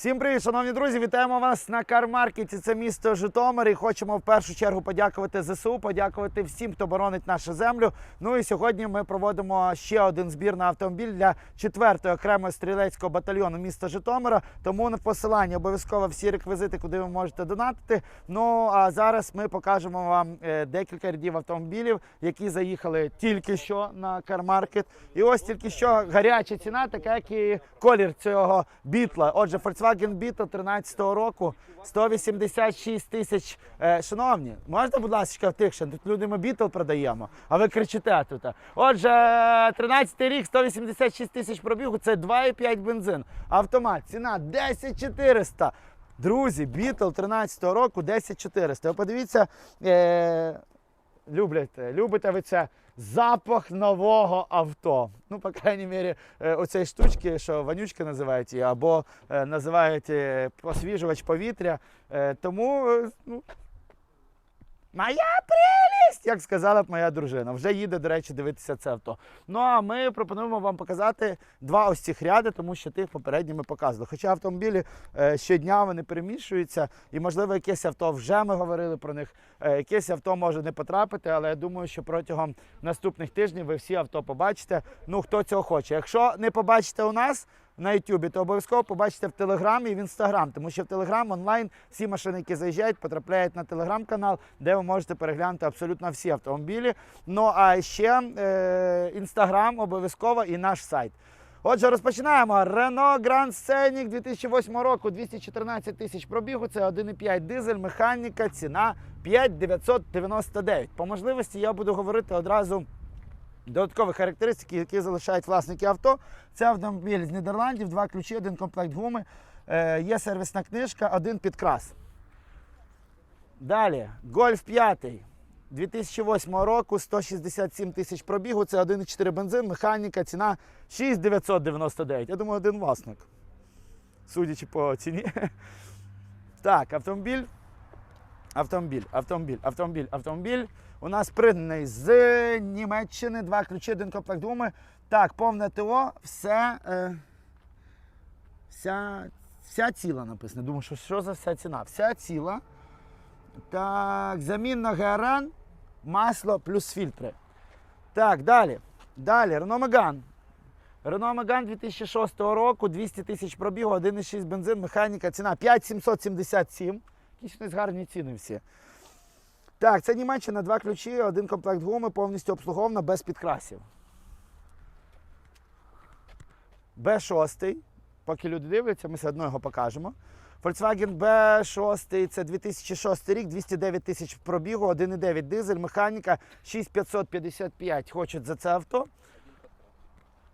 Всім привіт, шановні друзі! Вітаємо вас на кармаркеті. Це місто Житомир. І хочемо в першу чергу подякувати ЗСУ, подякувати всім, хто боронить нашу землю. Ну і сьогодні ми проводимо ще один збір на автомобіль для 4-ї окремого стрілецького батальйону міста Житомира. Тому на посиланні обов'язково всі реквізити, куди ви можете донатити. Ну а зараз ми покажемо вам е, декілька рядів автомобілів, які заїхали тільки що на кармаркет. І ось тільки що гаряча ціна, така як і колір цього бітла. Отже, Volkswagen Beetle 13-го року 186 тисяч. Е, шановні, можете, будь ласка, втихше? Тут люди ми Beetle продаємо, а ви кричите тут. Отже, 13-й рік, 186 тисяч пробігу, це 2,5 бензин. Автомат, ціна 10 400. Друзі, Beetle 13-го року 10 400. Ви подивіться, е, люблять, любите ви це запах нового авто. Ну, по крайній мірі, оцей штучки, що вонючки називають її, або е, називають посвіжувач освіжувач повітря. Е, Тому е, ну, моя прелість, як сказала б моя дружина. Вже їде, до речі, дивитися це авто. Ну а ми пропонуємо вам показати два ось цих ряди, тому що тих попередні ми показували. Хоча автомобілі е, щодня вони переміщуються, і можливо якесь авто вже ми говорили про них. е, Якесь авто може не потрапити, але я думаю, що протягом наступних тижнів ви всі авто побачите. Ну хто цього хоче. Якщо не побачите у нас. На Ютубі, то обов'язково побачите в Телеграмі і в Інстаграм, тому що в Телеграм онлайн всі машини, які заїжджають, потрапляють на телеграм-канал, де ви можете переглянути абсолютно всі автомобілі. Ну а ще е, Інстаграм обов'язково і наш сайт. Отже, розпочинаємо. Renault Grand Scenic 2008 року, 214 тисяч пробігу. Це 1,5 дизель, механіка, ціна 5999. По можливості я буду говорити одразу. Додаткові характеристики, які залишають власники авто. Це автомобіль з Нідерландів, два ключі, один комплект гуми, е, є сервісна книжка, один підкрас. Далі, Гольф 5 2008 року, 167 тисяч пробігу, це 1,4 бензин, механіка, ціна 6999. Я думаю, один власник. Судячи по ціні. Так, автомобіль. Автомобіль, автомобіль, автомобіль, автомобіль. У нас пригнаний з Німеччини, два ключі, один комплект гуми. Так, повне ТО, все. Е, вся, вся ціла написано. Думаю, що, що за вся ціна? Вся ціла. Так, замінна ГРН, масло плюс фільтри. Так, далі. Далі, Renault Megane. Renault Megane 2006 року, 200 тисяч пробігу, 1,6 бензин, механіка, ціна 5777. Якісь у нас гарні ціни всі. Так, це Німеччина, два ключі, один комплект гуми, повністю обслугована, без підкрасів. Б6, поки люди дивляться, ми все одно його покажемо. Volkswagen B6 це 2006 рік, 209 тисяч пробігу, 1,9 дизель, механіка 6555 хочуть за це авто.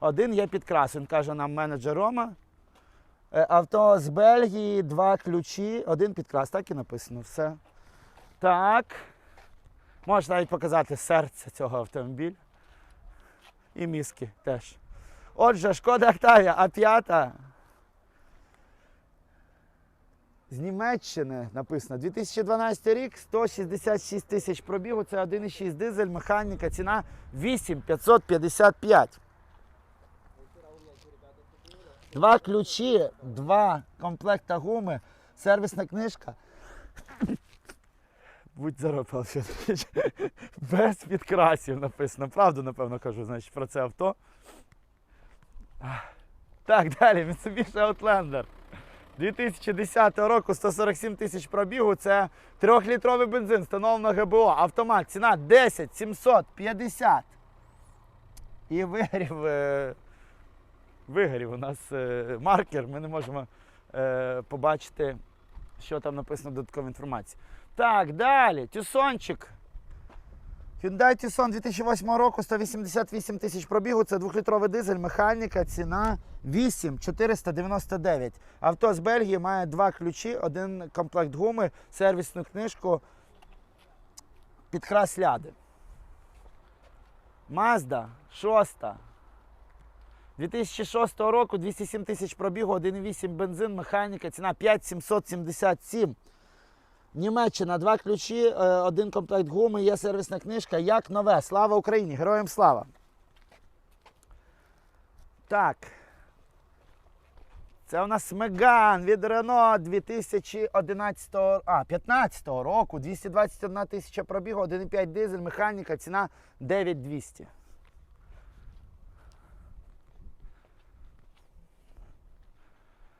Один є підкрас, він каже нам менеджер Рома. Е, Авто з Бельгії, два ключі, один підкрас, так і написано все. Так. Можеш навіть показати серце цього автомобіля. І мізки теж. Отже, шкода Октавія, А5. З Німеччини написано 2012 рік, 166 тисяч пробігу, це 1,6 дизель, механіка, ціна 8555. Два ключі, два комплекта гуми, сервісна книжка. Будь здоров, Павло. Без підкрасів написано. Правду, напевно, кажу, значить, про це авто. Так, далі, Mitsubishi Outlander. 2010 року 147 тисяч пробігу. Це 3-літровий бензин, встановлено ГБО. Автомат, ціна 10 750. І вигрів, е, вигрів у нас е, маркер. Ми не можемо е, побачити, що там написано додаткова інформація. Так, далі. Тюсончик. Hyundai Tucson 2008 року 188 тисяч пробігу. Це 2-літровий дизель, механіка, ціна 8499. Авто з Бельгії має два ключі, один комплект гуми, сервісну книжку, підкрас ляди. Mazda 6. 2006 року 207 тисяч пробігу, 1,8 бензин, механіка, ціна 5777. Німеччина, два ключі, е, один комплект гуми, є сервісна книжка. Як нове. Слава Україні! Героям слава! Так. Це у нас Меган від Renault 2011 а, 15 року, 221 тисяча пробігу, 1,5 дизель, механіка, ціна 9200.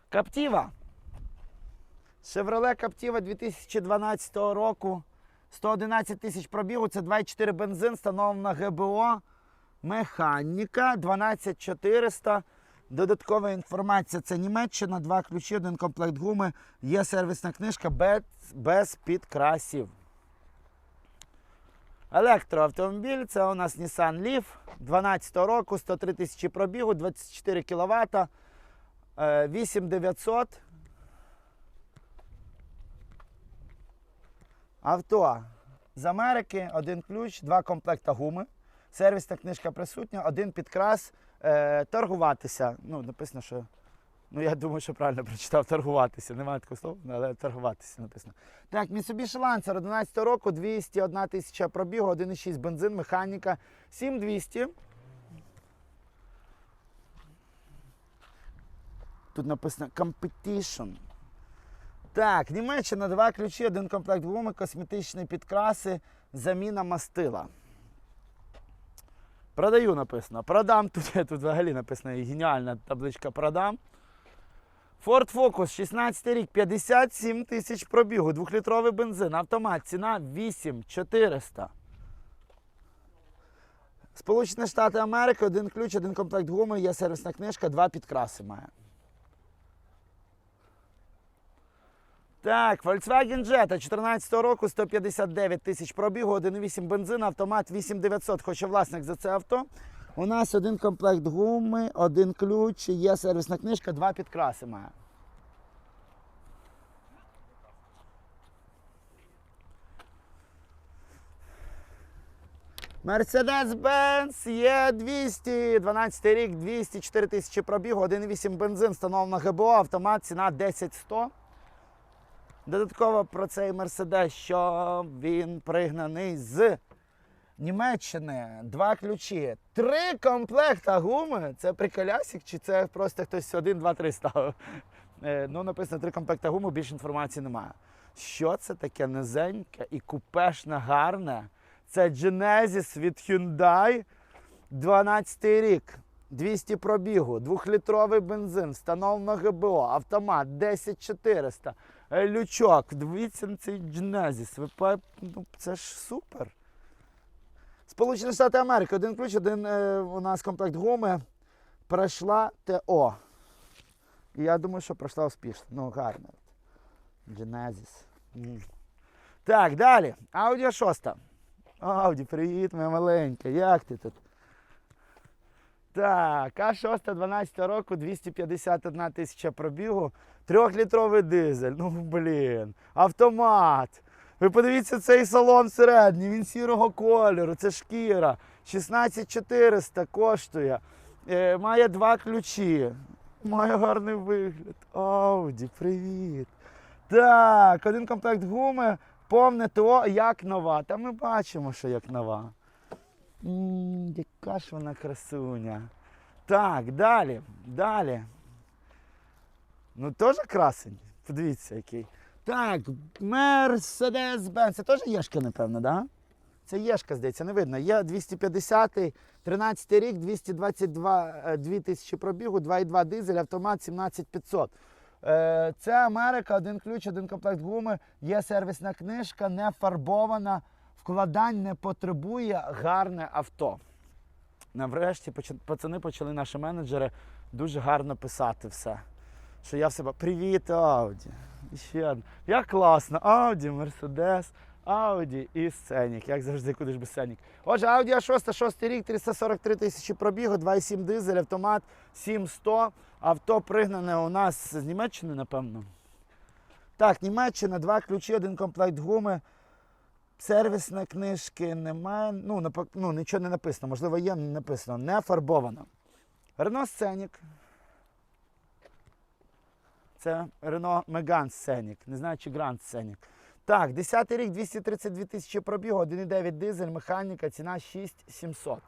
Каптіва. Chevrolet Captiva 2012 року. 111 тисяч пробігу, це 2,4 бензин, встановлена ГБО. Механіка 12400. Додаткова інформація це Німеччина, два ключі, один комплект гуми. Є сервісна книжка без, без підкрасів. Електроавтомобіль це у нас Nissan Leaf 12 року, 103 тисячі пробігу, 24 кВт, 8900. Авто з Америки, один ключ, два комплекта гуми. Сервісна книжка присутня, один підкрас. Е, торгуватися. Ну, написано, що. Ну, я думаю, що правильно прочитав торгуватися. Немає такого слова, але торгуватися написано. Так, Mitsubishi Lancer 11 року, 201 тисяча пробігу, 1,6 бензин, механіка, 7200. Тут написано Competition. Так, Німеччина, два ключі, один комплект гуми, косметичні підкраси, заміна мастила. Продаю написано. Продам. Тут, тут взагалі написано геніальна табличка продам. Ford Focus 16 рік, 57 тисяч пробігу, 2-літровий бензин, автомат, ціна 8400. Сполучені Штати Америки, один ключ, один комплект гуми, є сервісна книжка, два підкраси має. Так, Volkswagen Jetta 14 року, 159 тисяч пробігу, 1,8 бензин, автомат 8900. Хоче власник за це авто. У нас один комплект гуми, один ключ, є сервісна книжка, два підкраси має. Mercedes-Benz є 200, 12 рік, 204 тисячі пробігу, 1,8 бензин, встановлено ГБО, автомат, ціна 10100. Додатково про цей Мерседес, що він пригнаний з Німеччини. Два ключі. Три комплекта гуми. Це приколясик, чи це просто хтось один, два, три ставив? Е, Ну, написано три комплекта гуми, більше інформації немає. Що це таке низеньке і купешне гарне? Це Genesis від Hyundai. 12 рік. 200 пробігу, 2-літровий бензин, встановлено ГБО, автомат 10400, е, лючок. Дивіться на цей Genesis. Ви ну, це ж супер. Сполучені Штати Америки, один ключ, один е, у нас комплект гуми. Пройшла ТО. І я думаю, що пройшла успішно. Ну, гарно. М. Так, далі. Audi 6. Ауді, привіт, моя маленька. Як ти тут? Так, А6 12 року, 251 тисяча пробігу, трьохлітровий дизель. Ну, блін, автомат. Ви подивіться цей салон середній, він сірого кольору, це шкіра. 16400 коштує. Е, має два ключі. Має гарний вигляд. Ауді, привіт. Так, один комплект гуми, повне ТО, як нова. Та ми бачимо, що як нова. Яка ж вона красуня. Так, далі, далі. Ну, теж красень. Подивіться, який. Так, Mercedes-Benz. Це теж Єшка, напевно? Да? Це Єшка, здається, не видно. Є 250-й, 13 рік, 222 е, 2 тисячі пробігу, 2,2 дизель, автомат 17500. Е, Це Америка, один ключ, один комплект гуми, є сервісна книжка, не фарбована, вкладань не потребує, гарне авто. Нарешті пацани почали наші менеджери дуже гарно писати все. Що я в себе привіт, Ауді. І ще одне. Як класно, Ауді, Мерседес, Ауді і Сценік. Як завжди, куди ж без Сценік. Отже, Audi A6, 6 рік, 343 тисячі пробігу, 2,7 дизель, автомат 7100. Авто пригнане у нас з Німеччини, напевно. Так, Німеччина, два ключі, один комплект гуми. Сервісної книжки немає. Ну, ну, нічого не написано. Можливо, є, не написано. Не фарбовано. Рено Сценік. Це Рено Меган Сценік. Не знаю, чи Гранд Сценік. Так, 10 рік, 232 тисячі пробігу, 1,9 дизель, механіка, ціна 6700.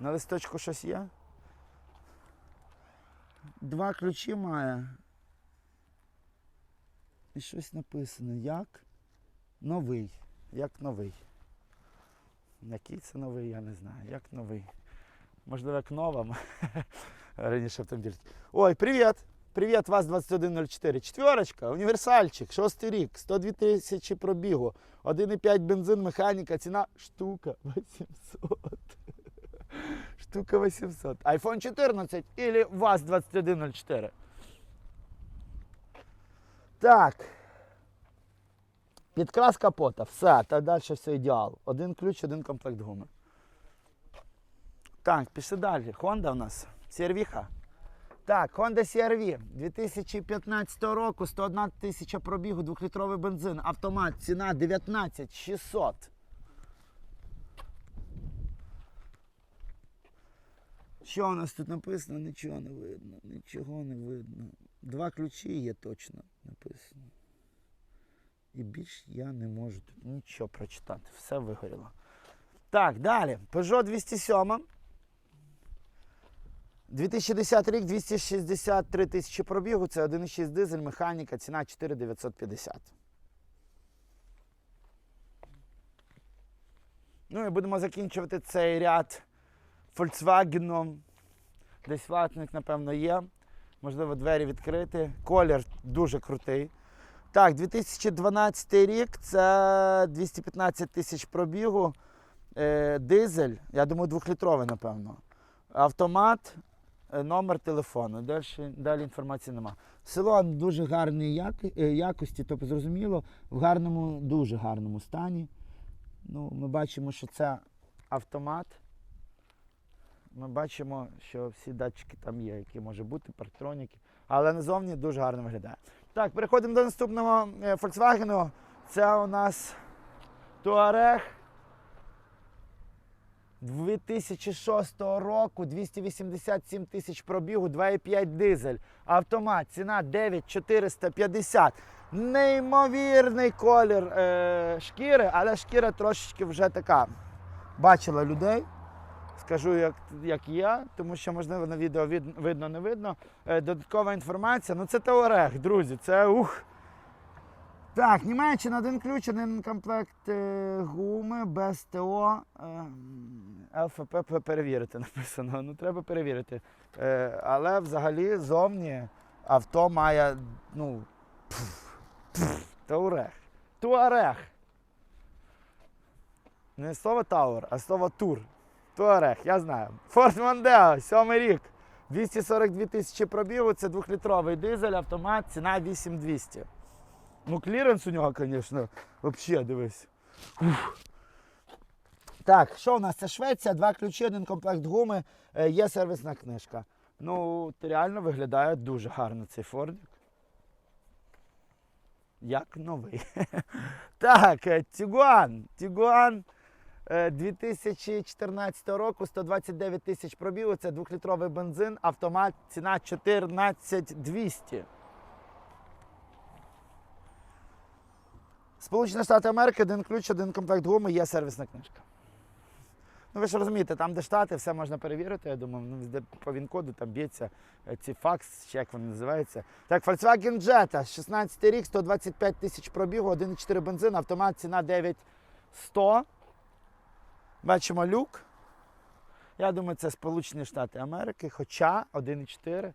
На листочку щось є? Два ключі має. І щось написано. Як новий. Як новий. Який це новий, я не знаю. Як новий. Можливо, як нова. Раніше автомобіль. Ой, привіт! Привіт, вас 2104. Четверочка, універсальчик, шостий рік, 102 тисячі пробігу, 1,5 бензин, механіка, ціна штука 800. Штука 800. iPhone 14 или ВАЗ 2104. Так. Підкрас капота. Все, та далі все ідеал. Один ключ, один комплект гуми. Так, пішли далі. Honda у нас. CRV-ха. Так, Honda CRV 2015 року, 101 тисяча пробігу, 2-літровий бензин, автомат, ціна 19 600. Що у нас тут написано? Нічого не видно, нічого не видно. Два ключі є точно. І більш я не можу тут нічого прочитати. Все вигоріло. Так, далі. Peugeot 207. 2010 рік, 263 тисячі пробігу, це 1,6 дизель, механіка, ціна 4950. Ну і будемо закінчувати цей ряд Volkswagen. Десь ватник, напевно, є. Можливо, двері відкриті. Колір дуже крутий. Так, 2012 рік це 215 тисяч пробігу. Е, дизель, я думаю, двохлітровий, напевно. Автомат, е, номер телефону. Далі, далі інформації нема. Салон дуже гарної е, якості, тобто зрозуміло, в гарному, дуже гарному стані. Ну, ми бачимо, що це автомат. Ми бачимо, що всі датчики там є, які може бути, парктроніки. Але назовні дуже гарно виглядає. Так, переходимо до наступного е, Volkswagen. Це у нас Touareg 2006 року, 287 тисяч пробігу, 2,5 дизель. Автомат, ціна 9450. Неймовірний колір е, шкіри, але шкіра трошечки вже така. Бачила людей. Скажу, як, як є, тому що, можливо, на відео від, видно, не видно. Е, додаткова інформація. Ну, це Теорег, друзі. Це ух. Так, Німеччина, один ключ, один комплект е, гуми без ТО. Е, ЛФП перевірити написано. Ну, треба перевірити. Е, але взагалі зовні авто має, ну. Теорег. Туарег. Не слово Тауер, а слово тур. Туарег, я знаю. Форд Мондео, сьомий рік. 242 тисячі пробігу, це двохлітровий дизель, автомат, ціна 8200. Ну, кліренс у нього, звісно, взагалі, дивись. Ух. Так, що у нас? Це Швеція, два ключі, один комплект гуми, е, є сервісна книжка. Ну, реально виглядає дуже гарно цей Фордик. Як новий. Так, е, Тігуан. Тігуан. Е, 2014 року 129 тисяч пробігу, це 2-літровий бензин, автомат, ціна 14200. Сполучені Штати Америки, один ключ, один комплект гуми, є сервісна книжка. Ну ви ж розумієте, там, де штати, все можна перевірити, я думаю, ну, де по він-коду там б'ється е, ці факс, чи як вони називаються. Так, Volkswagen Jetta, 16 рік, 125 тисяч пробігу, 1,4 бензин, автомат, ціна 9100. Бачимо люк. Я думаю, це Сполучені Штати Америки, хоча 1,4.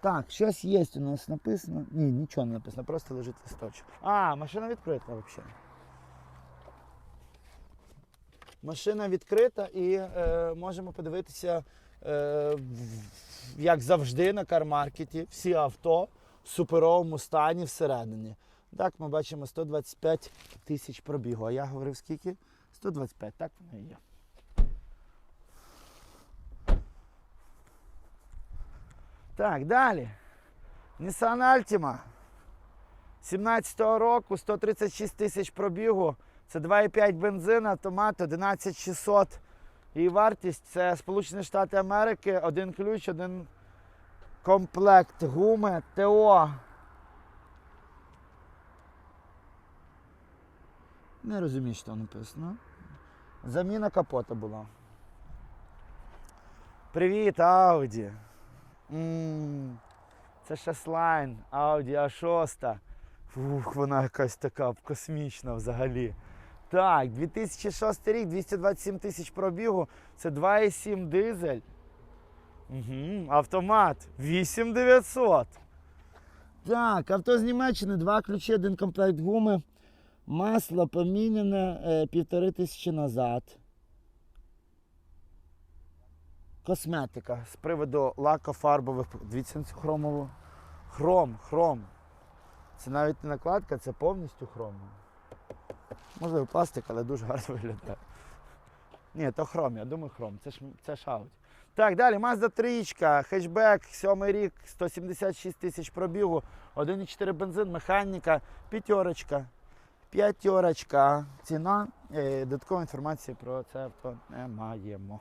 Так, щось є у нас написано. Ні, нічого не написано, просто лежить листочок. А, машина відкрита взагалі. Машина відкрита і е, можемо подивитися, е, як завжди на кармаркеті, всі авто в суперовому стані всередині. Так, ми бачимо 125 тисяч пробігу. А я говорив скільки? 125, так воно і є. Так, далі. Nissan Altima. 17-го року 136 тисяч пробігу. Це 2,5 бензин, автомат, 11600. І вартість це Сполучені Штати Америки, один ключ, один комплект гуми, ТО. Не розумію, що там написано. Заміна капота була. Привіт, Ауді. М, Це шеслайн, Audi A6. Фух, вона якась така космічна взагалі. Так, 2006 рік, 227 тисяч пробігу. Це 2,7 дизель. Угу, автомат 8900. Так, авто з Німеччини, два ключі, один комплект гуми. Масло поміняне е, півтори тисячі назад. Косметика з приводу лакофарбових. Дивіться на цю хромову. Хром, хром. Це навіть не накладка, це повністю хром. Можливо, пластик, але дуже гарно виглядає. Ні, то хром, я думаю, хром. Це ж це Audi. Так, далі Mazda 3, хетчбек, 7 рік, 176 тисяч пробігу, 1,4 бензин, механіка, п'ятерочка. П'ятерочка. Ціна. Е, Додаткової інформації про це авто не маємо.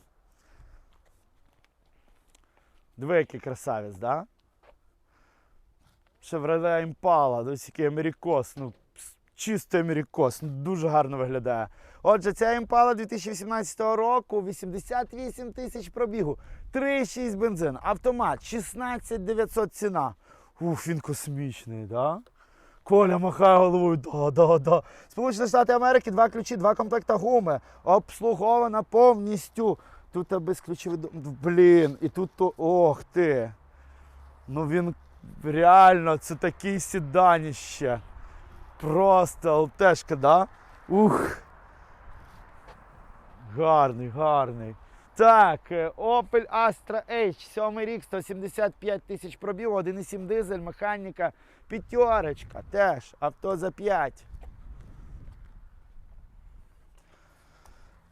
Диви, який красавець, да? Chevrolet Impala, досить який америкос. Ну, чистий америкос, ну, дуже гарно виглядає. Отже, ця Impala 2018 року, 88 тисяч пробігу, 3,6 бензин, автомат, 16 900 ціна. Ух, він космічний, да? Коля махає головою, да, да, да. Сполучені Штати Америки, два ключі, два комплекта гуми. Обслугована повністю. Тут без ключових. Блін, і тут то. Ох ти. Ну він реально, це такий сіданіще. Просто ЛТшка, да? Ух. Гарний, гарний. Так, е, Opel Astra H, 7 рік, 175 тисяч пробігу, 1,7 дизель, механіка, п'ятерочка, теж авто за 5.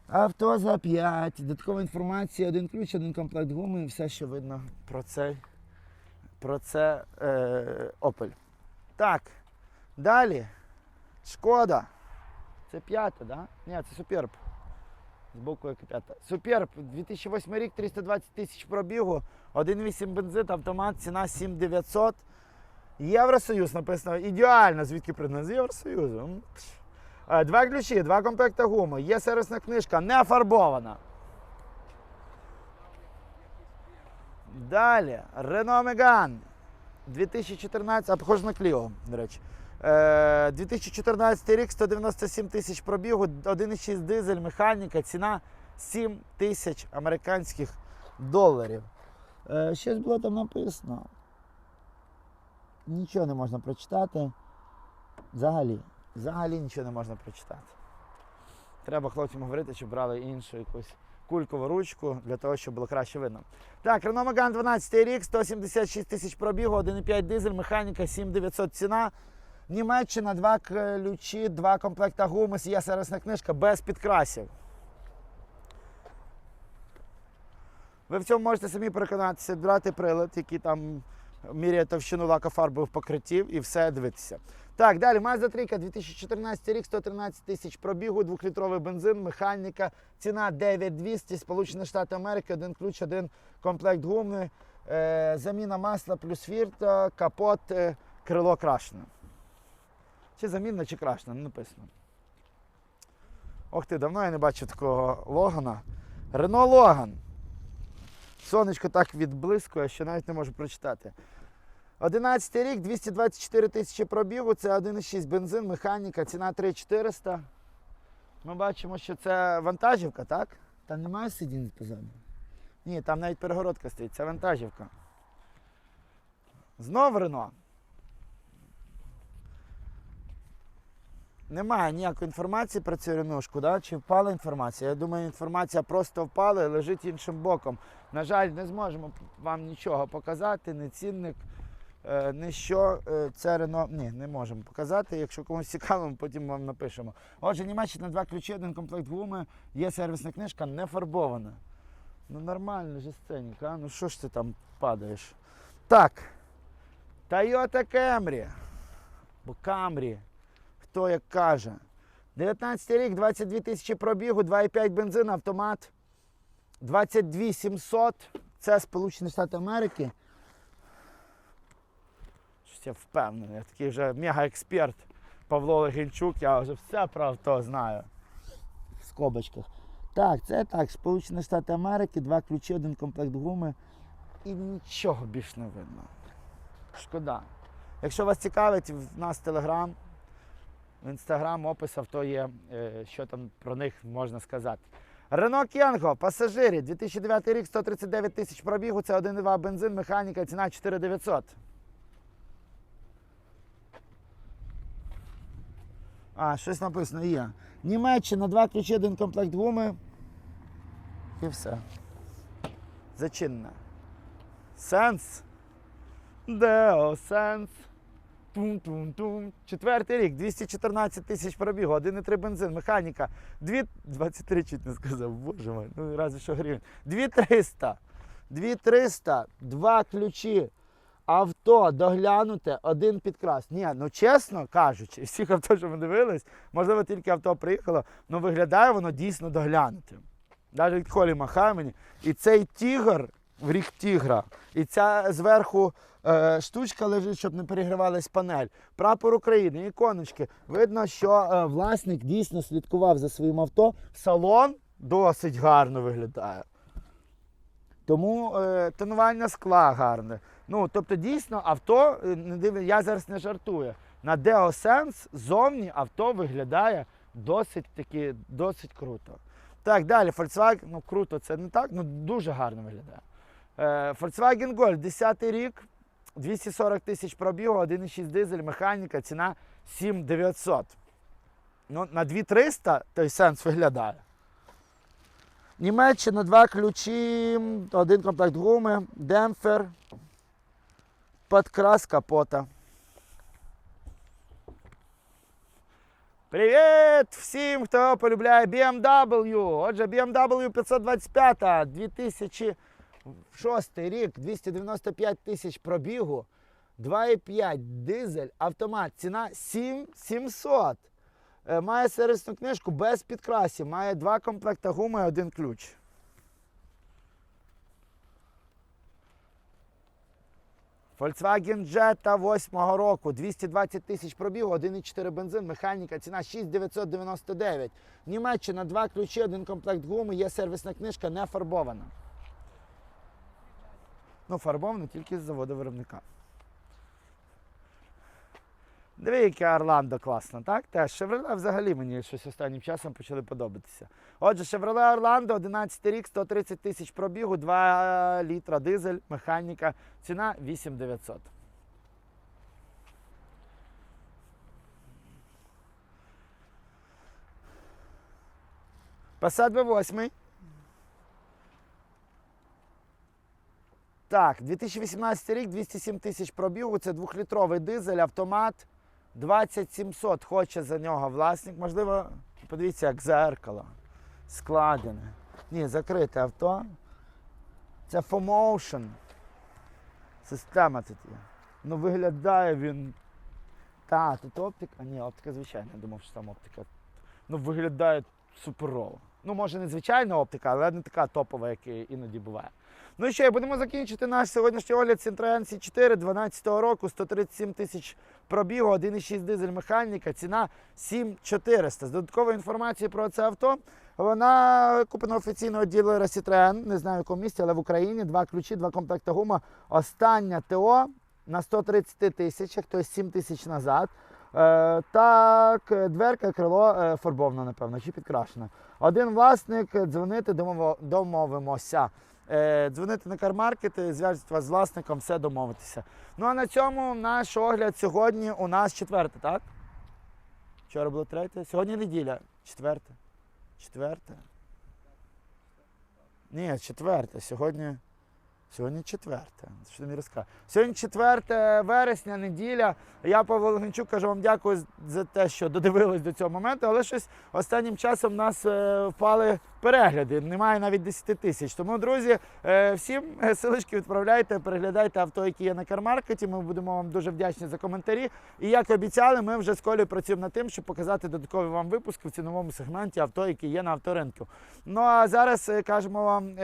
Авто за 5. Додаткова інформація, один ключ, один комплект гуми і все, що видно про цей, про це е, Opel. Так, далі. Шкода. Це п'ята, да? Ні, це Суперб. Збоку як і п'ята. Суперб, 2008 рік, 320 тисяч пробігу, 1,8 бензин, автомат, ціна 7900. Євросоюз написано ідеально, звідки придано з Євросоюзу. Е, Два ключі, два комплекти гуми, є сервісна книжка, не фарбована. Далі, Renault Megane. 2014, а похоже на Clio, до речі. Е, 2014 рік, 197 тисяч пробігу, 1,6 дизель, механіка, ціна 7 тисяч американських доларів. Е, щось було там написано. Нічого не можна прочитати. Взагалі. Взагалі нічого не можна прочитати. Треба хлопцям говорити, щоб брали іншу якусь кулькову ручку для того, щоб було краще видно. Так, Renault Megane 12 рік, 176 тисяч пробігу, 1,5 дизель, механіка, 7900 ціна. Німеччина, два ключі, два комплекта гуми, є сервісна книжка без підкрасів. Ви в цьому можете самі переконатися, брати прилад, який там міряє товщину лакофарбових покриттів і все дивитися. Так, далі Mazda 3, 2014 рік, 113 тисяч пробігу, двохлітровий бензин, механіка, ціна 9200, Сполучені Штати Америки, один ключ, один комплект гуми, е, заміна масла плюс фірта, капот, е, крило крашене. Чи замінна, чи крашена, не написано. Ох ти, давно я не бачив такого Логана. Рено Логан. Сонечко так відблискує, що навіть не можу прочитати. 11 рік, 224 тисячі пробігу, це 1,6 бензин, механіка, ціна 3400. Ми бачимо, що це вантажівка, так? Там немає сидінь позаду. Ні, там навіть перегородка стоїть, це вантажівка. Знов Рено. Немає ніякої інформації про цю ренушку, да? чи впала інформація. Я думаю, інформація просто впала і лежить іншим боком. На жаль, не зможемо вам нічого показати, ні цінник, е, ні що. Е, Це Рено. Ні, не можемо показати. Якщо комусь цікаво, ми потім вам напишемо. Отже, Німеччина два ключі, один комплект гуми, є сервісна книжка, не фарбована. Ну нормально же сценіка, а? ну що ж ти там падаєш? Так. Toyota Camry. Бо Camry хто як каже. 19 рік, 22 тисячі пробігу, 2,5 бензин, автомат. 22 700. Це Сполучені Штати Америки. Щось я впевнений, я такий вже мега-експерт Павло Легенчук, я вже все про авто знаю. В скобочках. Так, це так, Сполучені Штати Америки, два ключі, один комплект гуми. і нічого більш не видно. Шкода. Якщо вас цікавить, в нас телеграм, інстаграм, опис авто є, е, що там про них можна сказати. Рено Кенго, пасажирі, 2009 рік, 139 тисяч пробігу, це 1,2 бензин, механіка, ціна 4900. А, щось написано є. Німеччина, два ключі, один комплект гуми. І все. Зачинне. Сенс. Део Сенс. Тум-тум-тум. Четвертий рік, 214 тисяч пробігу, 1,3 бензин, механіка. 2... 23 чуть не сказав, боже мой, ну разве що гривень. 2300. 2300, два ключі. Авто доглянуте, один підкрас. Ні, ну чесно кажучи, всіх авто, що ми дивились, можливо, тільки авто приїхало, але виглядає воно дійсно доглянутим. Навіть Колі махає мені. І цей тігр в рік тігра, і ця зверху е, штучка лежить, щоб не перегрівалась панель. Прапор України, іконочки. Видно, що е, власник дійсно слідкував за своїм авто. Салон досить гарно виглядає. Тому е, тонування скла гарне. Ну, тобто, дійсно, авто, е, не див... я зараз не жартую. На DeoSense зовні авто виглядає досить таки, досить круто. Так, далі, Volkswagen, ну круто, це не так, ну дуже гарно виглядає. Е, Volkswagen Golf, 10 рік, 240 тисяч пробігу, 1,6 дизель, механіка, ціна 7900. Ну, на 2300 той сенс виглядає. Німеччина, два ключі, один комплект гуми, демпфер, подкрас капота. Привіт всім, хто полюбляє BMW. Отже, BMW 525 2006 рік, 295 тисяч пробігу, 2,5 дизель, автомат, ціна 7700. Е, Має сервісну книжку без підкрасів, має два комплекти гуми і один ключ. Volkswagen Jetta 8 року, 220 тисяч пробігу, 1,4 бензин, механіка, ціна 6999. Німеччина, два ключі, один комплект гуми, є сервісна книжка, не фарбована. Ну, фарбована тільки з заводу виробника. Диви, яке Орландо класно, так? Теж Chevrolet взагалі мені щось останнім часом почали подобатися. Отже, Chevrolet Orlando, 11 рік, 130 тисяч пробігу, 2 літра дизель, механіка, ціна 8900. Passat B8. Так, 2018 рік, 207 тисяч пробігу, це двохлітровий дизель, автомат. 2700 хоче за нього власник. Можливо, подивіться, як зеркало. Складене. Ні, закрите авто. Це FOMotion. Система тут є. Ну виглядає він. Та, тут оптика. Ні, оптика звичайна, я думав, що там оптика. Ну, виглядає суперово. Ну, може, не звичайна оптика, але не така топова, як іноді буває. Ну і що, будемо закінчити наш сьогоднішній огляд Citroen C4 12 року, 137 тисяч пробігу, 1,6 дизель механіка, ціна 7400. З додатковою інформацією про це авто. Вона куплена офіційного ділера Citroen, не знаю в якому місці, але в Україні. Два ключі, два комплекти гума. Остання ТО на 130 тисячах, тобто 7 тисяч назад. Е, так, дверка, крило е, фарбовано, напевно, чи підкрашено. Один власник, дзвонити, домовимося. Е, дзвонити на кармаркет, е, зв'яжуть вас з власником, все домовитися. Ну а на цьому наш огляд сьогодні у нас четверте, так? Вчора було третє. Сьогодні неділя. Четверте. Четверте. Ні, четверте. Сьогодні. Сьогодні четверте. Що мені розказуєш? Сьогодні 4 вересня, неділя. Я Павло Логінчук кажу вам дякую за те, що додивились до цього моменту, але щось останнім часом в нас е, впали перегляди. Немає навіть 10 тисяч. Тому, друзі, е, всім е, силочки відправляйте, переглядайте авто, які є на кармаркеті. Ми будемо вам дуже вдячні за коментарі. І як обіцяли, ми вже з Колею працюємо над тим, щоб показати додаткові вам випуски в ціновому сегменті авто, які є на авторинку. Ну а зараз кажемо вам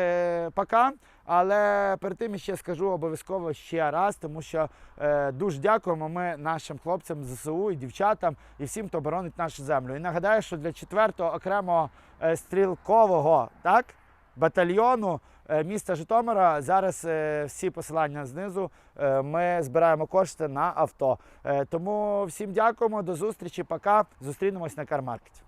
пока. Але перед тим ще скажу обов'язково ще раз, тому що е, дуже дякуємо ми нашим хлопцям ЗСУ і дівчатам і всім, хто боронить нашу землю. І нагадаю, що для 4-го окремого е, стрілкового так, батальйону е, міста Житомира. Зараз е, всі посилання знизу. Е, Ми збираємо кошти на авто. Тому всім дякуємо, до зустрічі. Пока. Зустрінемось на кармаркеті.